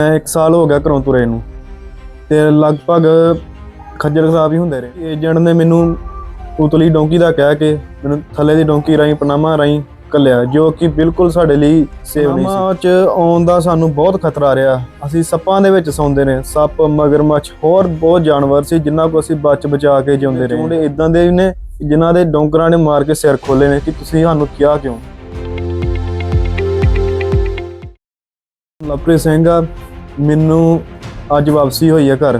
ਮੈਂ 1 ਸਾਲ ਹੋ ਗਿਆ ਘਰੋਂ ਤੁਰੇ ਨੂੰ ਤੇ ਲਗਭਗ ਖੱਜਲ ਖਰਾਬ ਹੀ ਹੁੰਦੇ ਰਹੇ। ਏਜੰਟ ਨੇ ਮੈਨੂੰ ਉਤਲੀ ਡੋਂਕੀ ਦਾ ਕਹਿ ਕੇ ਮੈਨੂੰ ਥੱਲੇ ਦੀ ਡੋਂਕੀ ਰਾਹੀਂ ਪਨਾਮਾ ਰਾਹੀਂ ਕੱਲਿਆ ਜੋ ਕਿ ਬਿਲਕੁਲ ਸਾਡੇ ਲਈ ਸੇਵ ਨਹੀਂ ਸੀ। ਪਨਾਮਾ ਚ ਆਉਣ ਦਾ ਸਾਨੂੰ ਬਹੁਤ ਖਤਰਾ ਰਿਹਾ। ਅਸੀਂ ਸੱਪਾਂ ਦੇ ਵਿੱਚ ਸੌਂਦੇ ਨੇ ਸੱਪ ਮਗਰਮੱਛ ਹੋਰ ਬਹੁਤ ਜਾਨਵਰ ਸੀ ਜਿਨ੍ਹਾਂ ਕੋ ਅਸੀਂ ਬਚ ਬਚਾ ਕੇ ਜਿਉਂਦੇ ਰਹੇ। ਮੁੰਡੇ ਇਦਾਂ ਦੇ ਨੇ ਜਿਨ੍ਹਾਂ ਦੇ ਡੋਂਕਰਾਂ ਨੇ ਮਾਰ ਕੇ ਸਿਰ ਖੋਲੇ ਨੇ ਕਿ ਤੁਸੀਂ ਸਾਨੂੰ ਕਿਹਾ ਕਿਉਂ? ਲਵਪ੍ਰੀਤ ਸਿੰਘ ਆ ਮੈਨੂੰ ਅੱਜ ਵਾਪਸੀ ਹੋਈ ਹੈ ਘਰ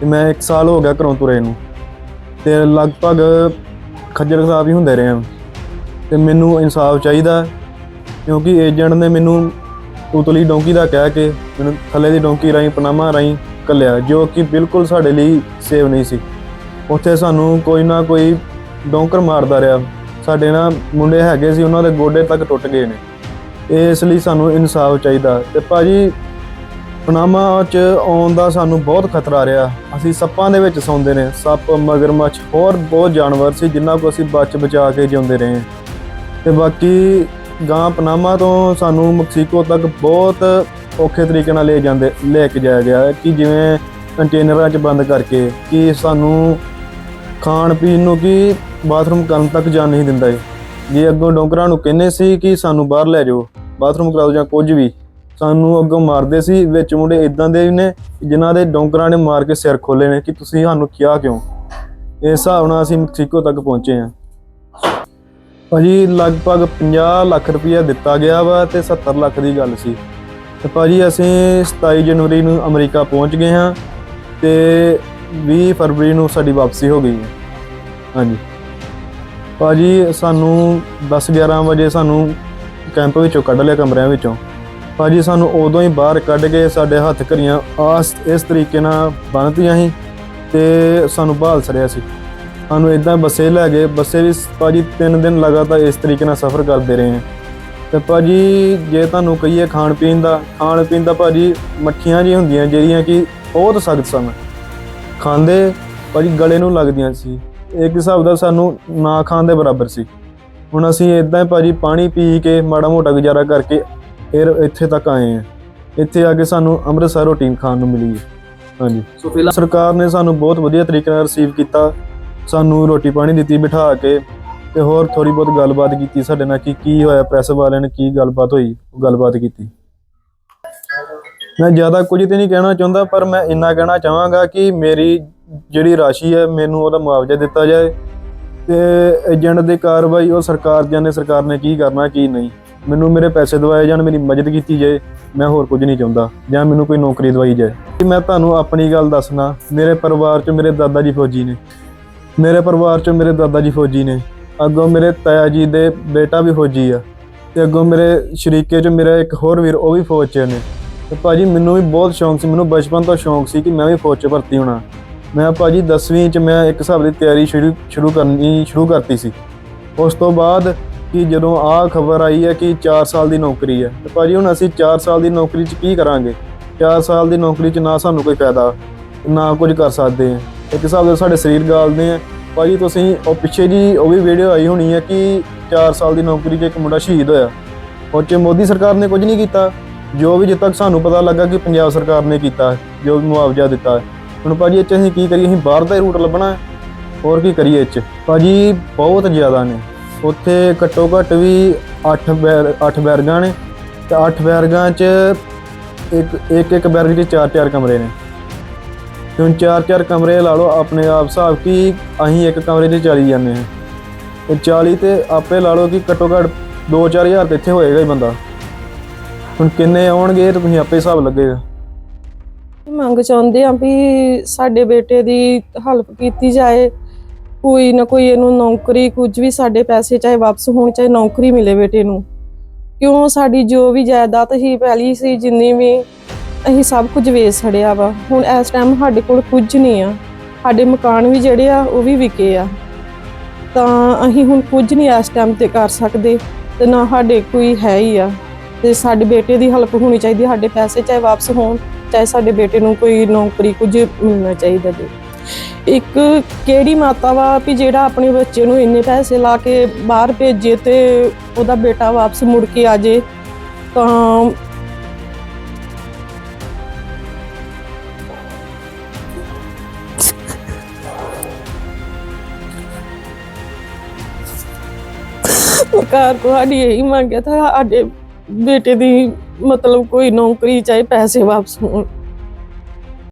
ਤੇ ਮੈਂ 1 ਸਾਲ ਹੋ ਗਿਆ ਘਰੋਂ ਤੁਰੇ ਨੂੰ ਤੇ ਲਗਭਗ ਖੱਜਲ ਖਰਾਬ ਹੀ ਹੁੰਦੇ ਰਹੇ ਹਾਂ ਤੇ ਮੈਨੂੰ ਇਨਸਾਫ ਚਾਹੀਦਾ ਕਿਉਂਕਿ ਏਜੰਟ ਨੇ ਮੈਨੂੰ ਉਤਲੀ ਡੋਂਕੀ ਦਾ ਕਹਿ ਕੇ ਮੈਨੂੰ ਥੱਲੇ ਦੀ ਡੋਂਕੀ ਰਾਹੀਂ, ਪਨਾਮਾ ਰਾਹੀਂ ਕੱਲਿਆ ਜੋ ਕਿ ਬਿਲਕੁਲ ਸਾਡੇ ਲਈ ਸੇਵ ਨਹੀਂ ਸੀ। ਉੱਥੇ ਸਾਨੂੰ ਕੋਈ ਨਾ ਕੋਈ ਡੋਂਕਰ ਮਾਰਦਾ ਰਿਹਾ। ਸਾਡੇ ਨਾਲ ਮੁੰਡੇ ਹੈਗੇ ਸੀ, ਉਹਨਾਂ ਦੇ ਗੋਡੇ ਤੱਕ ਟੁੱਟ ਗਏ ਨੇ। ਇਸ ਲਈ ਸਾਨੂੰ ਇਨਸਾਫ ਚਾਹੀਦਾ ਤੇ ਭਾਜੀ ਪਨਾਮਾ ਚ ਆਉਣ ਦਾ ਸਾਨੂੰ ਬਹੁਤ ਖਤਰਾ ਰਿਹਾ। ਅਸੀਂ ਸੱਪਾਂ ਦੇ ਵਿੱਚ ਸੌਂਦੇ ਨੇ ਸੱਪ ਮਗਰਮੱਛ ਹੋਰ ਬਹੁਤ ਜਾਨਵਰ ਸੀ ਜਿਨ੍ਹਾਂ ਕੋ ਅਸੀਂ ਬਚ ਬਚਾ ਕੇ ਜਿਉਂਦੇ ਰਹੇ। ਤੇ ਬਾਕੀ ਗਾਂ ਪਨਾਮਾ ਤੋਂ ਸਾਨੂੰ ਮੈਕਸੀਕੋ ਤੱਕ ਬਹੁਤ ਔਖੇ ਤਰੀਕੇ ਨਾਲ ਲੈ ਜਾਂਦੇ, ਲੈ ਕੇ ਜਾਇਆ ਗਿਆ ਕਿ ਜਿਵੇਂ ਕੰਟੇਨਰਾਂ 'ਚ ਬੰਦ ਕਰਕੇ, ਕਿ ਸਾਨੂੰ ਖਾਣ ਪੀਣ ਨੂੰ ਕੀ ਬਾਥਰੂਮ ਕਰਨ ਤੱਕ ਜਾਣ ਨਹੀਂ ਦਿੰਦਾ ਏ। ਜੇ ਅੱਗੋਂ ਡੋਂਕਰਾਂ ਨੂੰ ਕਹਿੰਦੇ ਸੀ ਕਿ ਸਾਨੂੰ ਬਾਹਰ ਲੈ ਜਾਓ, ਬਾਥਰੂਮ ਕਰਾਓ ਜਾਂ ਕੁਝ ਵੀ ਸਾਨੂੰ ਅੱਗੋਂ ਮਾਰਦੇ ਸੀ, ਵਿੱਚ ਮੁੰਡੇ ਇਦਾਂ ਦੇ ਨੇ, ਜਿਨ੍ਹਾਂ ਦੇ ਡੋਂਕਰਾਂ ਨੇ ਮਾਰ ਕੇ ਸਿਰ ਖੋਲੇ ਨੇ, ਕਿ ਤੁਸੀਂ ਸਾਨੂੰ ਕਿਹਾ ਕਿਉਂ? ਇਸ ਹਿਸਾਬ ਨਾਲ ਅਸੀਂ ਮੈਕਸੀਕੋ ਤੱਕ ਪਹੁੰਚੇ ਹਾਂ। ਭਾਜੀ, ਲਗਭਗ 50 ਲੱਖ ਰੁਪਇਆ ਦਿੱਤਾ ਗਿਆ ਵਾ ਤੇ 70 ਲੱਖ ਦੀ ਗੱਲ ਸੀ। ਤੇ ਭਾਜੀ, ਅਸੀਂ 27 ਜਨਵਰੀ ਨੂੰ ਅਮਰੀਕਾ ਪਹੁੰਚ ਗਏ ਹਾਂ ਤੇ 20 ਫਰਵਰੀ ਨੂੰ ਸਾਡੀ ਵਾਪਸੀ ਹੋ ਗਈ ਹੈ। ਹਾਂਜੀ। ਭਾਜੀ, ਸਾਨੂੰ 10 11 ਵਜੇ ਸਾਨੂੰ ਕੈਂਪ ਵਿੱਚੋਂ ਕੱਢ ਲਿਆ ਕਮਰਿਆਂ ਵਿੱਚੋਂ। ਭਾਜੀ, ਸਾਨੂੰ ਉਦੋਂ ਹੀ ਬਾਹਰ ਕੱਢ ਕੇ ਸਾਡੇ ਹੱਥ ਘਰੀਆਂ ਆਸ ਇਸ ਤਰੀਕੇ ਨਾਲ ਬੰਨ੍ਹਤੀਆਂ ਸੀ ਤੇ ਸਾਨੂੰ ਬਹਾਲ ਸੜਿਆ ਸੀ। ਸਾਨੂੰ ਇਦਾਂ ਬੱਸੇ ਲੈ ਗਏ, ਬੱਸੇ ਵੀ ਭਾਜੀ 3 ਦਿਨ ਲਗਾਤਾਰ ਇਸ ਤਰੀਕੇ ਨਾਲ ਸਫ਼ਰ ਕਰਦੇ ਰਹੇ ਹਾਂ। ਤੇ ਭਾਜੀ, ਜੇ ਤੁਹਾਨੂੰ ਕਹੀਏ ਖਾਣ ਪੀਣ ਦਾ, ਖਾਣ ਪੀਣ ਦਾ ਭਾਜੀ ਮੱਠੀਆਂ ਜੀ ਹੁੰਦੀਆਂ ਜਿਹੜੀਆਂ ਕਿ ਬਹੁਤ ਸਖਤ ਸਨ। ਖਾਂਦੇ ਭਾਜੀ ਗਲੇ ਨੂੰ ਲੱਗਦੀਆਂ ਸੀ। ਇੱਕ ਹਿਸਾਬ ਦਾ ਸਾਨੂੰ ਨਾ ਖਾਣ ਦੇ ਬਰਾਬਰ ਸੀ। ਹੁਣ ਅਸੀਂ ਇਦਾਂ ਹੀ ਭਾਜੀ ਪਾਣੀ ਪੀ ਕੇ ਮਾੜਾ ਮੋਟਾ ਗੁਜ਼ਾਰਾ ਕਰਕੇ ਫਿਰ ਇੱਥੇ ਤੱਕ ਆਏ ਹਾਂ। ਇੱਥੇ ਆ ਕੇ ਸਾਨੂੰ ਅੰਮ੍ਰਿਤਸਰ ਰੋਟੀ ਖਾਣ ਨੂੰ ਮਿਲੀ ਹੈ। ਹਾਂਜੀ। ਸੋ ਫਿਲਹਾਲ ਸਰਕਾਰ ਨੇ ਸਾਨੂੰ ਬਹੁਤ ਵਧੀਆ ਤਰੀਕੇ ਨਾਲ ਰਿਸੀਵ ਕੀਤਾ। ਸਾਨੂੰ ਰੋਟੀ ਪਾਣੀ ਦਿੱਤੀ ਬਿਠਾ ਕੇ ਤੇ ਹੋਰ ਥੋੜੀ ਬਹੁਤ ਗੱਲਬਾਤ ਕੀਤੀ ਸਾਡੇ ਨਾਲ ਕਿ ਕੀ ਹੋਇਆ ਪ੍ਰੈਸ ਵਾਲਿਆਂ ਨੇ ਕੀ ਗੱਲਬਾਤ ਹੋਈ ਉਹ ਗੱਲਬਾਤ ਕੀਤੀ। ਮੈਂ ਜ਼ਿਆਦਾ ਕੁਝ ਤੇ ਨਹੀਂ ਕਹਿਣਾ ਚਾਹੁੰਦਾ ਪਰ ਮੈਂ ਇੰਨਾ ਕਹਿਣਾ ਚਾਹਾਂਗਾ ਕਿ ਮੇਰੀ ਜਿਹੜੀ ਰਾਸ਼ੀ ਹੈ ਮੈਨੂੰ ਉਹਦਾ ਮੁਆਵਜ਼ਾ ਦਿੱਤਾ ਜਾਏ ਤੇ ਏਜੰਟ ਦੀ ਕਾਰਵਾਈ ਉਹ ਸਰਕਾਰ ਜਾਣੇ ਸਰਕਾਰ ਨੇ ਕੀ ਕਰਨਾ ਕੀ ਨਹੀਂ। ਮੈਨੂੰ ਮੇਰੇ ਪੈਸੇ ਦਵਾਏ ਜਾਣ, ਮੇਰੀ ਮਦਦ ਕੀਤੀ ਜਾਏ, ਮੈਂ ਹੋਰ ਕੁਝ ਨਹੀਂ ਚਾਹੁੰਦਾ, ਜਾਂ ਮੈਨੂੰ ਕੋਈ ਨੌਕਰੀ ਦਵਾਈ ਜਾਏ। ਕਿ ਮੈਂ ਤੁਹਾਨੂੰ ਆਪਣੀ ਗੱਲ ਦੱਸਣਾ, ਮੇਰੇ ਪਰਿਵਾਰ 'ਚ ਮੇਰੇ ਦਾਦਾ ਜੀ ਫੌਜੀ ਨੇ। ਮੇਰੇ ਪਰਿਵਾਰ 'ਚ ਮੇਰੇ ਦਾਦਾ ਜੀ ਫੌਜੀ ਨੇ। ਅੱਗੋਂ ਮੇਰੇ ਤਾਇਆ ਜੀ ਦੇ ਬੇਟਾ ਵੀ ਫੌਜੀ ਆ। ਤੇ ਅੱਗੋਂ ਮੇਰੇ ਸ਼ਰੀਕੇ 'ਚ ਮੇਰਾ ਇੱਕ ਹੋਰ ਵੀਰ, ਉਹ ਵੀ ਫੌਜ 'ਚ ਨੇ। ਤੇ ਭਾਜੀ ਮੈਨੂੰ ਵੀ ਬਹੁਤ ਸ਼ੌਂਕ ਸੀ, ਮੈਨੂੰ ਬਚਪਨ ਤੋਂ ਸ਼ੌਂਕ ਸੀ ਕਿ ਮੈਂ ਵੀ ਫੌਜ 'ਚ ਭਰਤੀ ਹੋਣਾ। ਮੈਂ ਭਾਜੀ 10ਵੀਂ 'ਚ ਮੈਂ ਇੱਕ ਹਿਸਾਬ ਦੀ ਤਿਆਰੀ ਸ਼ੁਰੂ ਸ਼ੁਰੂ ਕਰਨੀ, ਸ਼ੁਰੂ ਕਰਤੀ ਸੀ। ਉਸ ਤੋਂ ਬਾਅਦ ਕਿ ਜਦੋਂ ਆਹ ਖਬਰ ਆਈ ਹੈ ਕਿ 4 ਸਾਲ ਦੀ ਨੌਕਰੀ ਹੈ, ਤੇ ਭਾਜੀ ਹੁਣ ਅਸੀਂ 4 ਸਾਲ ਦੀ ਨੌਕਰੀ 'ਚ ਕੀ ਕਰਾਂਗੇ? 4 ਸਾਲ ਦੀ ਨੌਕਰੀ 'ਚ ਨਾ ਸਾਨੂੰ ਕੋਈ ਫਾਇਦਾ, ਨਾ ਕੁਝ ਕਰ ਸਕਦੇ ਹਾਂ। ਇੱਕ ਹਿਸਾਬ ਦੇ ਸਾਡੇ ਸਰੀਰ ਗਾਲਦੇ ਆ। ਭਾਜੀ ਤੁਸੀਂ ਉਹ ਪਿੱਛੇ ਜੀ ਉਹ ਵੀ ਵੀਡੀਓ ਆਈ ਹੋਣੀ ਹੈ ਕਿ 4 ਸਾਲ ਦੀ ਨੌਕਰੀ 'ਚ ਇੱਕ ਮੁੰਡਾ ਸ਼ਹੀਦ ਹੋਇਆ। ਉਹ 'ਚ ਮੋਦੀ ਸਰਕਾਰ ਨੇ ਕੁਝ ਨਹੀਂ ਕੀਤਾ। ਜੋ ਵੀ ਜਿੱਦ ਸਾਨੂੰ ਪਤਾ ਲੱਗਾ ਕਿ ਪੰਜਾਬ ਸਰਕਾਰ ਨੇ ਕੀਤਾ, ਜੋ ਵੀ ਮੁਆਵਜ਼ਾ ਦਿੱਤਾ। ਹੈ। ਹੁਣ ਭਾਜੀ ਇਹ 'ਚ ਅਸੀਂ ਕੀ ਕਰੀਏ? ਅਸੀਂ ਬਾਹਰ ਦਾ ਹੀ ਰੂਟ ਲੱਭਣਾ ਹੋਰ ਕੀ ਕਰੀਏ ਇਹ 'ਚ ਭਾਜੀ ਬਹੁਤ ਜ਼ਿਆਦਾ ਨੇ। ਉੱਥੇ ਘੱਟੋ ਘੱਟ ਵੀ 8 ਬੈਰ 8 ਬੈਰਗਾਂ ਨੇ ਤੇ 8 ਬੈਰਗਾਂ 'ਚ ਇੱਕ ਇੱਕ ਇੱਕ ਬੈਰਗ 'ਚ ਚਾਰ ਚਾਰ ਕਮਰੇ ਨੇ। ਹੁਣ ਚਾਰ ਚਾਰ ਕਮਰੇ ਲਾ ਲਓ, ਆਪਣੇ ਆਪ ਹਿਸਾਬ ਕਿ ਅਸੀਂ ਇੱਕ ਕਮਰੇ 'ਚ ਚਲੀ ਜਾਂਦੇ ਹਾਂ। ਤੇ 40 ਤੇ ਆਪੇ ਲਾ ਲਓ ਕਿ ਘੱਟੋ ਘੱਟ 2-4000 ਤੇ ਇੱਥੇ ਹੋਏਗਾ ਹੀ ਬੰਦਾ। ਹੁਣ ਕਿੰਨੇ ਆਉਣਗੇ ਇਹ ਤੁਸੀਂ ਆਪੇ ਹਿਸਾਬ ਲੱਗੇਗਾ। ਮੰਗ ਚਾਹੁੰਦੇ ਆ ਵੀ ਸਾਡੇ ਬੇਟੇ ਦੀ ਹੈਲਪ ਕੀਤੀ ਜਾਏ। ਕੋਈ ਨਾ ਕੋਈ ਇਹਨੂੰ ਨੌਕਰੀ ਕੁਝ ਵੀ ਸਾਡੇ ਪੈਸੇ ਚਾਹੇ ਵਾਪਸ ਹੋਣ, ਚਾਹੇ ਨੌਕਰੀ ਮਿਲੇ ਬੇਟੇ ਨੂੰ। ਕਿਉਂ ਸਾਡੀ ਜੋ ਵੀ ਜਾਇਦਾਦ ਹੀ ਪਹਿਲੀ ਸੀ, ਜਿੰਨੀ ਵੀ ਅਸੀਂ ਸਭ ਕੁਝ ਵੇਚ ਛੜਿਆ ਵਾ। ਹੁਣ ਇਸ ਟਾਈਮ ਸਾਡੇ ਕੋਲ ਕੁਝ ਨਹੀਂ ਆ। ਸਾਡੇ ਮਕਾਨ ਵੀ ਜਿਹੜੇ ਆ, ਉਹ ਵੀ ਵਿਕੇ ਆ। ਤਾਂ ਅਸੀਂ ਹੁਣ ਕੁਝ ਨਹੀਂ ਇਸ ਟਾਈਮ ਤੇ ਕਰ ਸਕਦੇ ਤੇ ਨਾ ਸਾਡੇ ਕੋਈ ਹੈ ਹੀ ਆ। ਤੇ ਸਾਡੇ ਬੇਟੇ ਦੀ ਹੈਲਪ ਹੋਣੀ ਚਾਹੀਦੀ ਸਾਡੇ ਪੈਸੇ ਚਾਹੇ ਵਾਪਸ ਹੋਣ, ਚਾਹੇ ਸਾਡੇ ਬੇਟੇ ਨੂੰ ਕੋਈ ਨੌਕਰੀ ਕੁਝ ਮਿਲਣਾ ਚਾਹੀਦਾ ਜੀ। ਇੱਕ ਕਿਹੜੀ ਮਾਤਾ ਵਾ ਵੀ ਜਿਹੜਾ ਆਪਣੇ ਬੱਚੇ ਨੂੰ ਇੰਨੇ ਪੈਸੇ ਲਾ ਕੇ ਬਾਹਰ ਭੇਜੇ ਤੇ ਉਹਦਾ ਬੇਟਾ ਵਾਪਸ ਮੁੜ ਕੇ ਆ ਜੇ, ਤਾਂ ਸਰਕਾਰ ਤੋਂ ਸਾਡੀ ਇਹੀ ਮੰਗਿਆ ਤਾਂ ਅੱਜ ਬੇਟੇ ਦੀ ਮਤਲਬ ਕੋਈ ਨੌਕਰੀ ਚਾਹੇ ਪੈਸੇ ਵਾਪਸ ਹੋਣ।